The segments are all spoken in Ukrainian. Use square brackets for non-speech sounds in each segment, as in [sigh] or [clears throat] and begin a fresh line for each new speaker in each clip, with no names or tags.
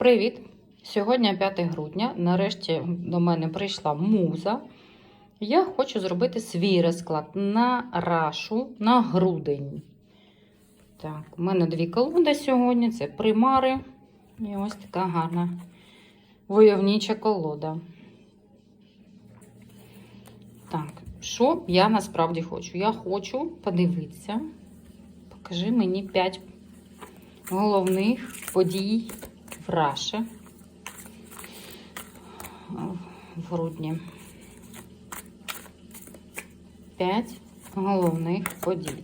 Привіт! Сьогодні 5 грудня. Нарешті до мене прийшла муза. Я хочу зробити свій розклад на рашу на грудень. Так, у мене дві колоди сьогодні. Це примари. І ось така гарна войовнича колода. Так, що я насправді хочу? Я хочу подивитися. Покажи мені 5 головних подій Раші в грудні. П'ять головних подій.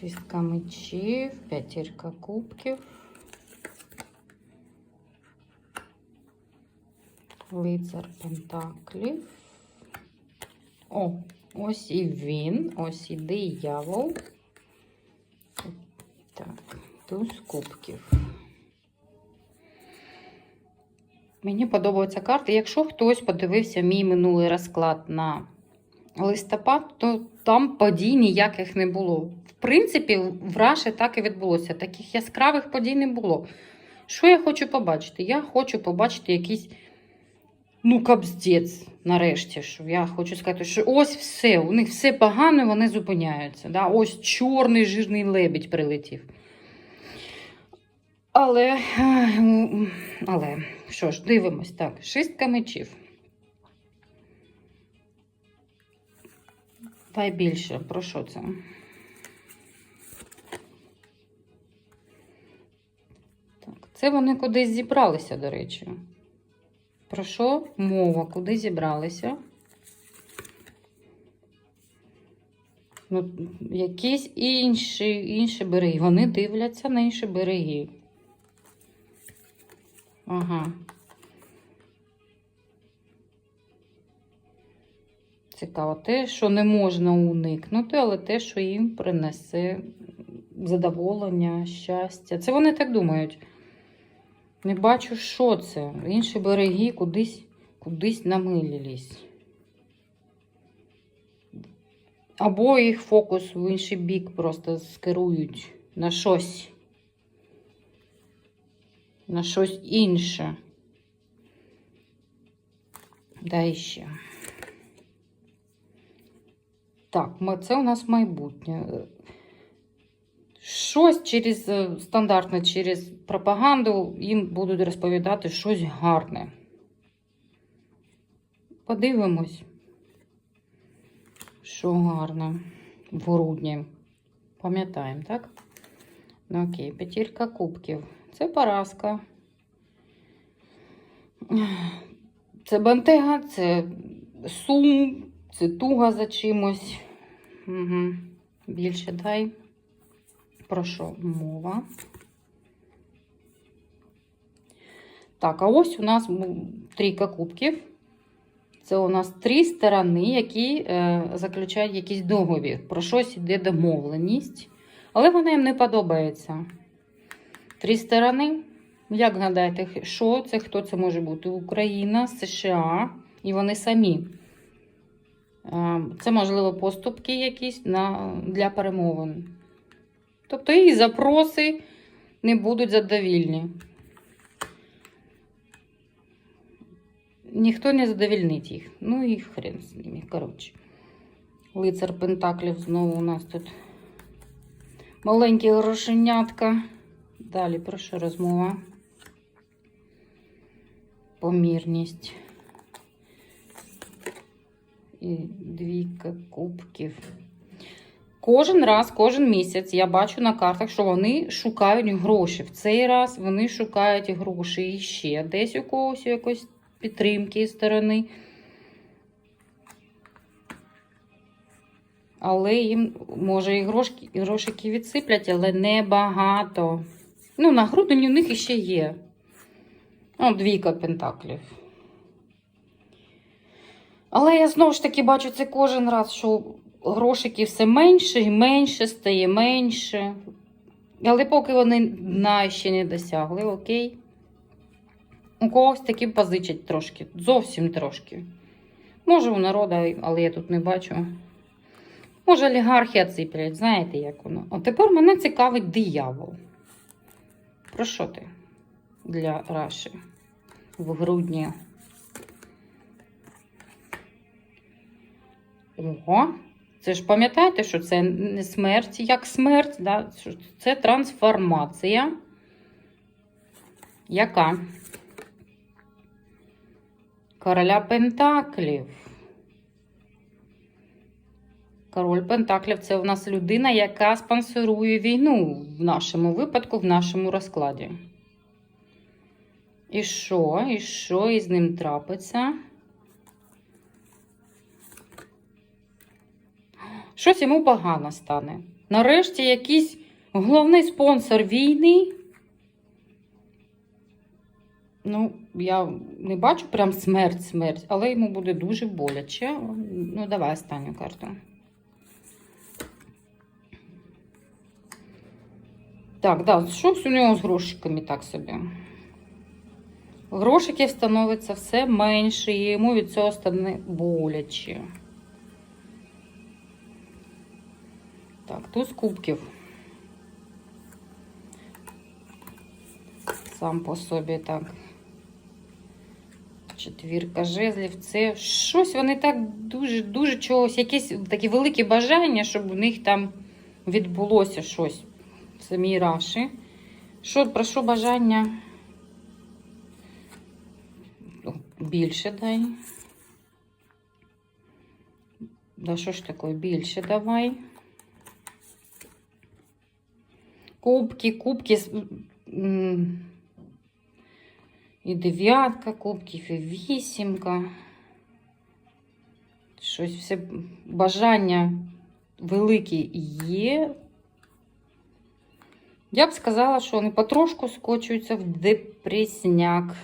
Шістка мечів, п'ятірка кубків. Лицар Пентаклів. О, ось і він, ось і диявол. Так, туз кубків. Мені подобаються карти. Якщо хтось подивився мій минулий розклад на листопад, то там подій ніяких не було. В принципі, в Раші так і відбулося. Таких яскравих подій не було. Що я хочу побачити? Я хочу побачити якісь ну, капздець, нарешті. Що я хочу сказати, що ось все, у них все погано, вони зупиняються. Да? Ось чорний жирний лебідь прилетів. Але, але, що ж, дивимось, так, шістка мечів. Дай більше, про що це? Так, це вони кудись зібралися, до речі. Про що мова? Куди зібралися? Ну, якісь інші, інші береги. Вони дивляться на інші береги. Ага. Цікаво. Те, що не можна уникнути, але те, що їм принесе задоволення, щастя. Це вони так думають. Не бачу, що це. Інші береги кудись, кудись намилились. Або їх фокус в інший бік просто скерують на щось. На щось інше. Дай ще. Так, це у нас майбутнє. Щось через е, стандартно, через пропаганду їм будуть розповідати щось гарне. Подивимось, що гарне в грудні. Пам'ятаємо, так? Ну, окей, п'ятірка кубків. Це поразка. Це бантега, це сум, це туга за чимось. Угу. Більше дай. Про що мова? Так, а ось у нас трійка кубків. Це у нас три сторони, які е, заключають якийсь договір. Про щось йде домовленість. Але вона їм не подобається. Три сторони. Як гадаєте, що це? Хто це може бути? Україна, США і вони самі. Е, Це, можливо, поступки якісь на, для перемовин. Тобто їх запроси не будуть задовільні. Ніхто не задовільнить їх. Ну і хрен з ними. Коротше. Лицар Пентаклів знову у нас тут маленькі грошенятка. Далі про що розмова? Помірність. І двійка кубків. Кожен раз, кожен місяць я бачу на картах, що вони шукають гроші. В цей раз вони шукають гроші ще десь у когось, у якоїсь підтримки сторони. Але їм, може, і грошки, і грошики відсиплять, але небагато. Ну, на грудень у них іще є. О, двійка пентаклів. Але я знову ж таки бачу це кожен раз, що грошики все менше і менше, стає менше. Але поки вони дна ще не досягли, окей. У когось такі позичать трошки, зовсім трошки. Може, у народу, але я тут не бачу. Може, олігархи оциплять, знаєте, як воно. А тепер мене цікавить диявол. Про що ти для Раші в грудні? Ого, це ж пам'ятаєте, що це не смерть як смерть, да? це трансформація. Яка? Короля Пентаклів. Король Пентаклів це у нас людина, яка спонсорує війну в нашому випадку, в нашому розкладі. І що? І що із ним трапиться? Щось йому погано стане. Нарешті якийсь головний спонсор війни. Ну, я не бачу прям смерть, смерть, але йому буде дуже боляче. Ну, давай останню карту. Так, да, щось у нього з грошиками так собі. Грошиків становиться все менше, і йому від цього стане боляче. Так, туз кубків. Сам по собі так. Четвірка жезлів. Це щось вони так дуже, дуже чогось, якісь такі великі бажання, щоб у них там відбулося щось в самій Раші. Що, про що бажання? Більше дай. Да що ж таке? Більше давай. Кубки, кубки. І дев'ятка кубків, і вісімка. Щось все бажання великі є. Я б сказала, що вони потрошку скочуються в депресняк.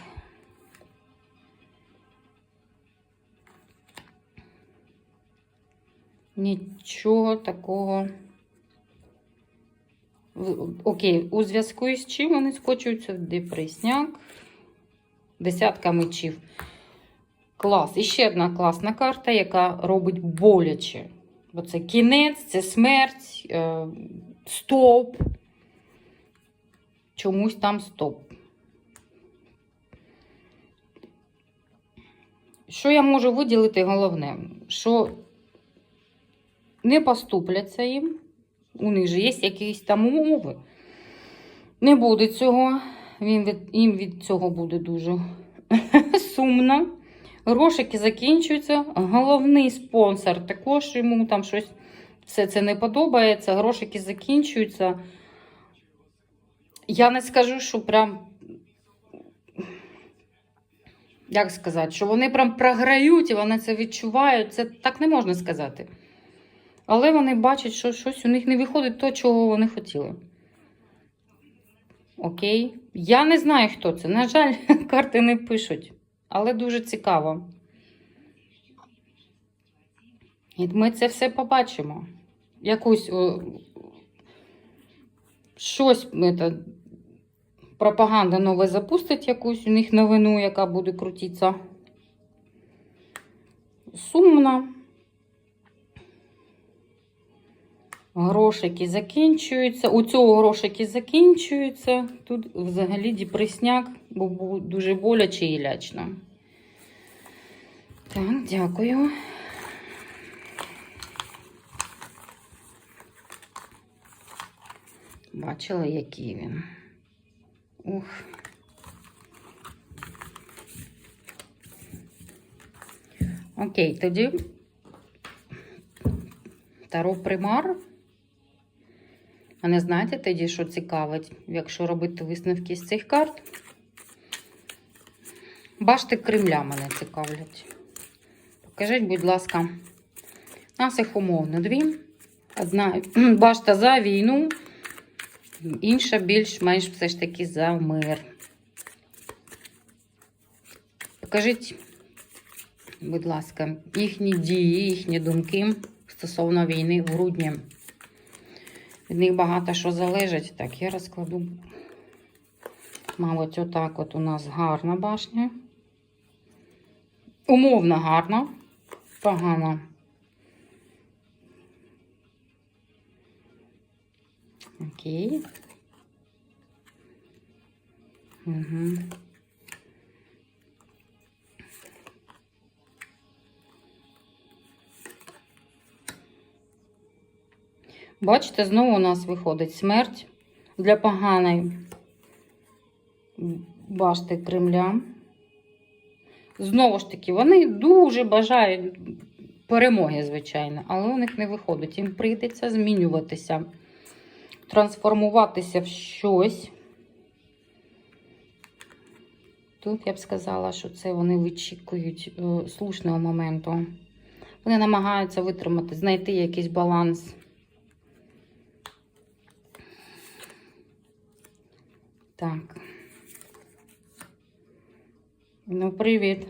Нічого такого. Окей, у зв'язку із чим вони скочуються в депресняк. Десятка мечів. Клас. І ще одна класна карта, яка робить боляче. Бо це кінець, це смерть, е, стоп. Чомусь там стоп. Що я можу виділити головне? Що не поступляться їм. У них же є якісь там умови. Не буде цього. Він від, їм від цього буде дуже [laughs] сумно. Грошики закінчуються. Головний спонсор також йому там щось все це не подобається. Грошики закінчуються. Я не скажу, що прям. Як сказати, що вони прям програють і вони це відчувають. Це так не можна сказати. Але вони бачать, що щось у них не виходить то, чого вони хотіли. Окей. Я не знаю, хто це. На жаль, [laughs] карти не пишуть. Але дуже цікаво. І ми це все побачимо. Якусь о, щось это, пропаганда нове запустить, якусь у них новину, яка буде крутитися. Сумно. Грошики закінчуються. У цього грошики закінчуються. Тут взагалі депресняк, бо був дуже боляче і лячно. Так, дякую. Бачила, який він. Ух. Окей, тоді Таро примар. А не знаєте тоді, що цікавить, якщо робити висновки з цих карт? Башти Кремля мене цікавлять. Покажіть, будь ласка, нас їх умовно дві. Одна [clears throat] башта за війну, інша більш-менш все ж таки за мир. Покажіть, будь ласка, їхні дії, їхні думки стосовно війни в грудні. Від них багато що залежить. Так, я розкладу Мабуть, отак от у нас гарна башня. Умовно гарна. Погано. Окей. Угу. Бачите, знову у нас виходить смерть для поганої башти Кремля. Знову ж таки, вони дуже бажають перемоги, звичайно, але у них не виходить. Їм прийдеться змінюватися, трансформуватися в щось. Тут я б сказала, що це вони вичікують е, слушного моменту. Вони намагаються витримати, знайти якийсь баланс. Так. Ну, привіт.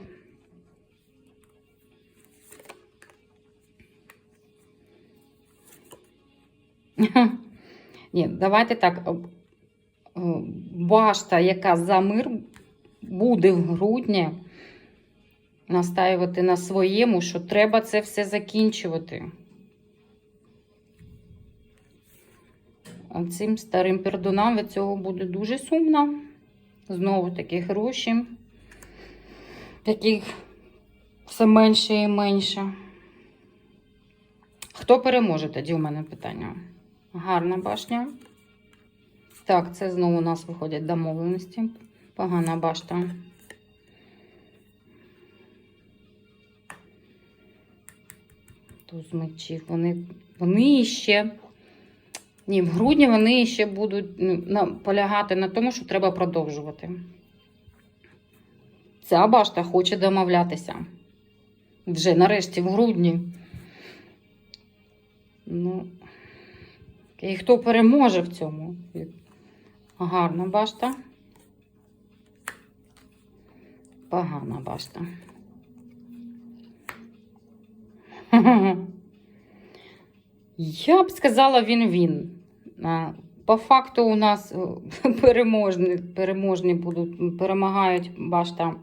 [laughs] Ні, давайте так. Башта, яка за мир, буде в грудні настаювати на своєму, що треба це все закінчувати. Цим старим пердунам від цього буде дуже сумно. Знову таки гроші, яких все менше і менше. Хто переможе тоді у мене питання? Гарна башня. Так, це знову у нас виходять домовленості. Погана башта. Туз мечів. Вони, вони ще. Ні, в грудні вони ще будуть ну, наполягати на тому, що треба продовжувати. Ця башта хоче домовлятися. Вже нарешті в грудні. Ну, і хто переможе в цьому? Гарна башта. Погана башта. [laughs] Я б сказала, він він. По факту у нас е, [laughs] переможні, переможні будуть, перемагають башта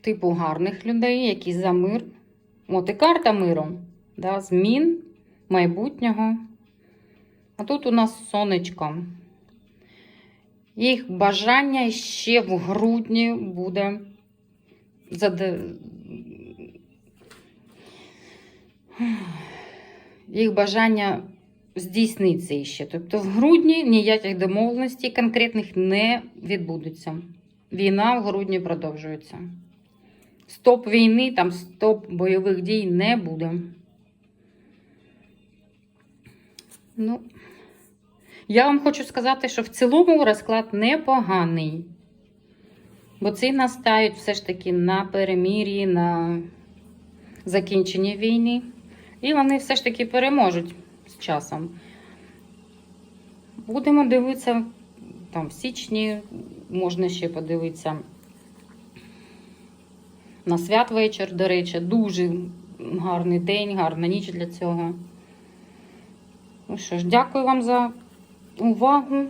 типу гарних людей, які за мир. От і карта миру, да, змін майбутнього. А тут у нас сонечко. Їх бажання ще в грудні буде заде... їх бажання здійсниться ще. Тобто в грудні ніяких домовленостей конкретних не відбудеться. Війна в грудні продовжується. Стоп війни, там стоп бойових дій не буде. Ну, я вам хочу сказати, що в цілому розклад непоганий. Бо ці настають все ж таки на перемір'ї, на закінченні війни. І вони все ж таки переможуть з часом. Будемо дивитися там в січні, можна ще подивитися на святвечір, до речі, дуже гарний день, гарна ніч для цього. Ну що ж, дякую вам за увагу.